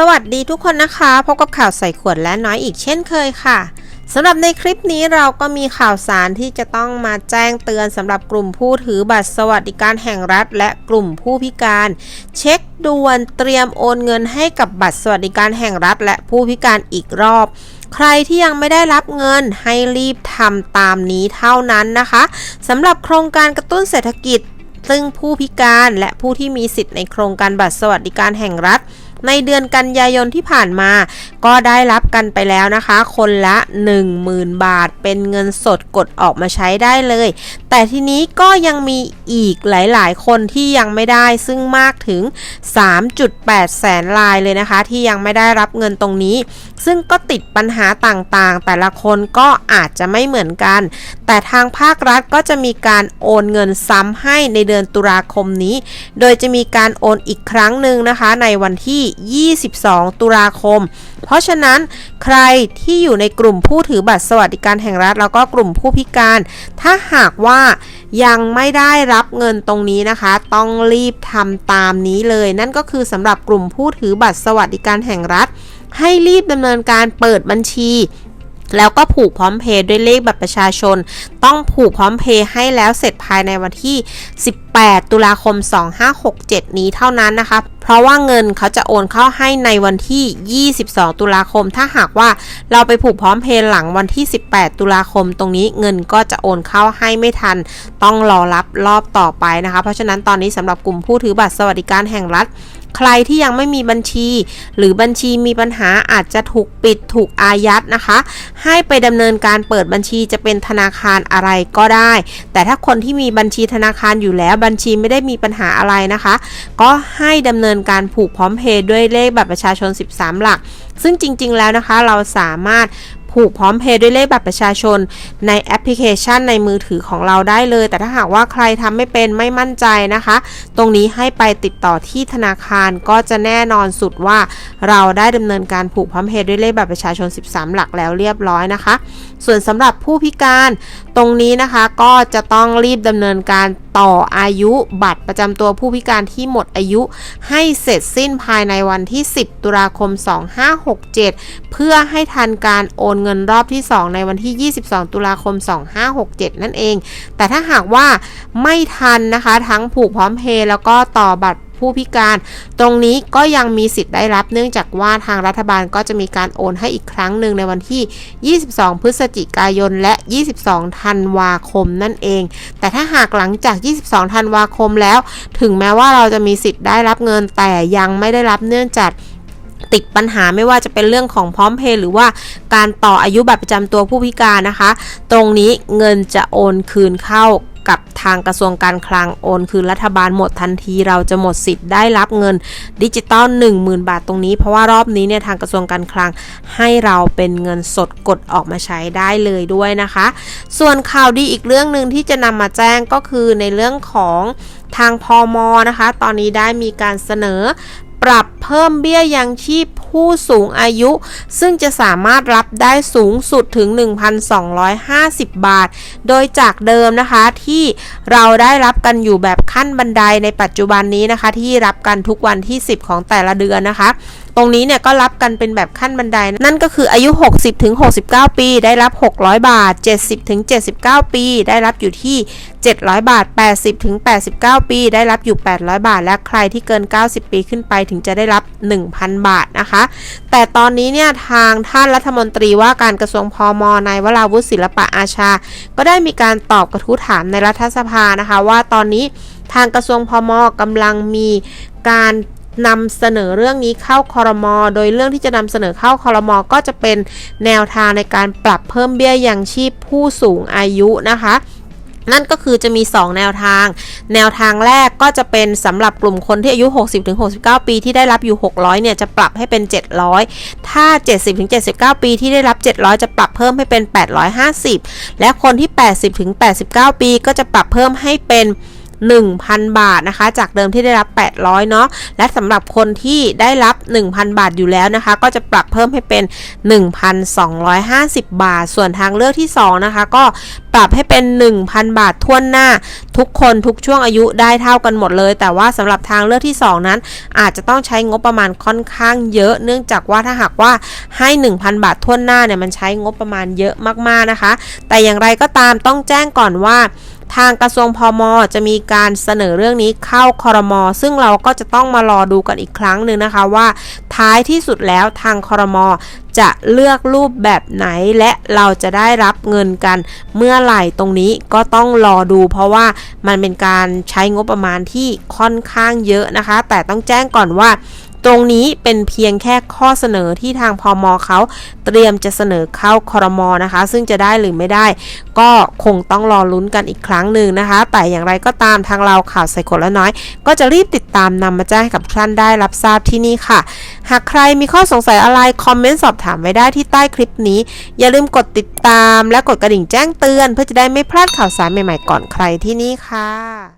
สวัสดีทุกคนนะคะ พบกับข่าวใส่ขวดและน้อยอีกเช่นเคยค่ะสำหรับในคลิปนี้เราก็มีข่าวสารที่จะต้องมาแจ้งเตือนสำหรับกลุ่มผู้ถือบัตรสวัสดิการแห่งรัฐ และกลุ่มผู้พิการ เช็คด่วนเตรียมโอนเงินให้กับบัตรสวัสดิการแห่งรัฐ และผู้พิการอีกรอบ ใครที่ยังไม่ได้รับเงินให้รีบทำตามนี้เท่านั้นนะคะสำหรับโครงการกระตุ้นเศรษฐกิจซึ่งผู้พิการและผู้ที่มีสิทธิ์ในโครงการบัตรสวัสดิการแห่งรัฐ ในเดือนกันยายนที่ผ่านมา ก็ได้รับกันไปแล้วนะคะ คนละ 10,000 บาท เป็นเงินสดกดออกมาใช้ได้เลย แต่ทีนี้ก็ยังมีอีกหลาย ๆ คนที่ยังไม่ได้ซึ่งมากถึง 3.8 แสนรายเลยนะคะ ที่ยังไม่ได้รับเงินตรงนี้ ซึ่งก็ติดปัญหาต่างๆ แต่ละคนก็อาจจะไม่เหมือนกัน แต่ทางภาครัฐก็จะมีการโอนเงินซ้ำให้ในเดือนตุลาคมนี้ โดยจะมีการโอนอีกครั้งหนึ่งนะคะ ในวันที่่ 22 ตุลาคม เพราะฉะนั้นใครที่อยู่ในกลุ่มผู้ถือบัตรสวัสดิการแห่งรัฐ แล้วก็กลุ่มผู้พิการ ถ้าหากว่ายังไม่ได้รับเงินตรงนี้นะคะ ต้องรีบทำตามนี้เลย นั่นก็คือสำหรับกลุ่มผู้ถือบัตรสวัสดิการแห่งรัฐ ให้รีบดำเนินการเปิดบัญชี แล้วก็ผูกพร้อมเพย์ด้วยเลขบัตรประชาชน ต้องผูกพร้อมเพย์ให้แล้วเสร็จภายในวันที่ 18 ตุลาคม 2567 นี้เท่านั้นนะคะ เพราะว่าเงินเขาจะโอนเข้าให้ในวันที่ 22 ตุลาคม ถ้าหากว่าเราไปผูกพร้อมเพย์หลังวันที่ 18 ตุลาคม ตรงนี้เงินก็จะโอนเข้าให้ไม่ทัน ต้องรอรับรอบต่อไปนะคะ เพราะฉะนั้นตอนนี้สำหรับกลุ่มผู้ถือบัตรสวัสดิการแห่งรัฐ ใครที่ยังไม่มีบัญชี หรือบัญชีมีปัญหาอาจจะถูกปิดถูกอายัดนะคะ ให้ไปดำเนินการเปิดบัญชีจะเป็นธนาคารอะไรก็ได้ แต่ถ้าคนที่มีบัญชีธนาคารอยู่แล้วบัญชีไม่ได้มีปัญหาอะไรนะคะ ก็ให้ดำเนินการผูกพร้อมเพย์ด้วยเลขบัตรประชาชน 13 หลัก ซึ่งจริง ๆ แล้วนะคะเราสามารถ ผูกพร้อมเพย์ด้วยเลขบัตรประชาชน ในแอปพลิเคชันในมือถือของเราได้เลย แต่ถ้าหากว่าใครทำไม่เป็นไม่มั่นใจนะคะ ตรงนี้ให้ไปติดต่อที่ธนาคารก็จะแน่นอนสุดว่า เราได้ดำเนินการผูกพร้อมเพย์ด้วยเลขบัตรประชาชน 13 หลักแล้วเรียบร้อยนะคะ ส่วนสำหรับผู้พิการตรงนี้นะคะก็จะต้องรีบดำเนินการ ต่ออายุบัตรประจำตัวผู้พิการที่หมดอายุให้เสร็จสิ้นภายในวันที่ 10 ตุลาคม 2567 เพื่อให้ทันการโอนเงินรอบที่ 2 ในวันที่ 22 ตุลาคม 2567 นั่นเอง แต่ถ้าหากว่าไม่ทันนะคะ ทั้งผูกพร้อมเพย์แล้วก็ต่อบัตร ผู้พิการ ตรงนี้ก็ยังมีสิทธิ์ได้รับ เนื่องจากว่าทางรัฐบาลก็จะมีการโอนให้อีกครั้งหนึ่งในวันที่ 22 พฤศจิกายน และ 22 ธันวาคมนั่นเอง แต่ถ้าหากหลังจาก 22 ธันวาคมแล้ว ถึงแม้ว่าเราจะมีสิทธิ์ได้รับเงินแต่ยังไม่ได้รับเนื่องจากติดปัญหาไม่ว่าจะเป็นเรื่องของพร้อมเพย์หรือว่าการต่ออายุบัตรประจำตัวผู้พิการนะคะ ตรงนี้เงินจะโอนคืนเข้า กับทางกระทรวงการคลังโอนคืนรัฐบาลหมดทันที เราจะหมดสิทธิ์ได้รับเงินดิจิตอล10,000 บาทตรงนี้ เพราะว่ารอบนี้เนี่ยทางกระทรวงการคลังให้เราเป็นเงินสดกดออกมาใช้ได้เลยด้วยนะคะ ส่วนข่าวดีอีกเรื่องหนึ่งที่จะนำมาแจ้งก็คือในเรื่องของทางพอมนะคะ ตอนนี้ได้มีการเสนอ รับเพิ่มเบี้ยยังชีพผู้สูงอายุ ซึ่งจะสามารถรับได้สูงสุดถึง 1,250 บาท โดยจากเดิมนะคะที่เราได้รับกันอยู่แบบขั้นบันไดในปัจจุบันนี้นะคะ ที่รับกันทุกวันที่ 10 ของแต่ละเดือนนะคะ ตรงนี้เนี่ยก็รับกันเป็นแบบขั้นบันได นั่นก็คืออายุ 60ถึง69 ปี ได้รับ 600 บาท 70ถึง79 ปี ได้รับอยู่ที่ 700 บาท 80ถึง89 ปี ได้รับอยู่ 800 บาท และใครที่เกิน 90 ปีขึ้นไปถึงจะได้รับ 1,000 บาทนะคะ แต่ตอนนี้เนี่ยทางท่านรัฐมนตรีว่าการกระทรวงพมนายวราวุฒิศิลปะอาชา ก็ได้มีการตอบกระทู้ถามในรัฐสภานะคะ ว่าตอนนี้ทางกระทรวงพมกำลังมีการ นำเสนอเรื่องนี้เข้าคอรมอโดยเรื่องที่จะนำเสนอเข้าคอรมอก็จะเป็นแนวทางในการปรับเพิ่มเบี้ยยังชีพผู้สูงอายุนะคะนั่นก็คือจะมี 2 แนวทาง แนวทางแรกก็จะเป็นสำหรับกลุ่มคนที่อายุ 60-69 ปีที่ได้รับอยู่ 600 เนี่ยจะปรับให้เป็น 700 ถ้า 70-79 ปีที่ได้รับ 700 จะปรับเพิ่มให้เป็น 850 และคนที่ 80-89 ปีก็จะปรับเพิ่มให้เป็น 1,000 บาทนะคะ จากเดิมที่ได้รับ 800 เนาะและสำหรับคนที่ได้รับ 1,000 บาทอยู่แล้วนะคะ ก็จะปรับเพิ่มให้เป็น 1,250 บาท ส่วนทางเลือกที่ 2 นะคะ ก็ปรับให้เป็น 1,000 บาททั่วหน้า ทุกคนทุกช่วงอายุได้เท่ากันหมดเลย แต่ว่าสำหรับทางเลือกที่ 2 นั้น อาจจะต้องใช้งบประมาณค่อนข้างเยอะ เนื่องจากว่าถ้าหากว่าให้ 1,000 บาททั่วหน้าเนี่ยมันใช้งบประมาณเยอะมากๆนะคะ แต่อย่างไรก็ตามต้องแจ้งก่อนว่า ทางกระทรวงพมจะมีการเสนอเรื่องนี้เข้าคอรมอซึ่งเราก็จะต้องมารอดูกันอีกครั้งหนึ่งนะคะว่า ท้ายที่สุดแล้วทางคอรมอจะเลือกรูปแบบไหนและเราจะได้รับเงินกันเมื่อไหร่ตรงนี้ก็ต้องรอดูเพราะว่ามันเป็นการใช้งบประมาณที่ค่อนข้างเยอะนะคะ แต่ต้องแจ้งก่อนว่า ตรงนี้เป็นเพียงแค่ข้อเสนอที่ทางพอมเขาเตรียมจะเสนอเข้าคอรมอนะคะ ซึ่งจะได้หรือไม่ได้ ก็คงต้องรอลุ้นกันอีกครั้งหนึ่งนะคะ แต่อย่างไรก็ตามทางเราข่าวใส่ขนและน้อย ก็จะรีบติดตามนำมาแจ้งให้กับท่านได้รับทราบที่นี่ค่ะ หากใครมีข้อสงสัยอะไร คอมเมนต์สอบถามไว้ได้ที่ใต้คลิปนี้ อย่าลืมกดติดตามและกดกระดิ่งแจ้งเตือน เพื่อจะได้ไม่พลาดข่าวสารใหม่ๆก่อนใครที่นี่ค่ะ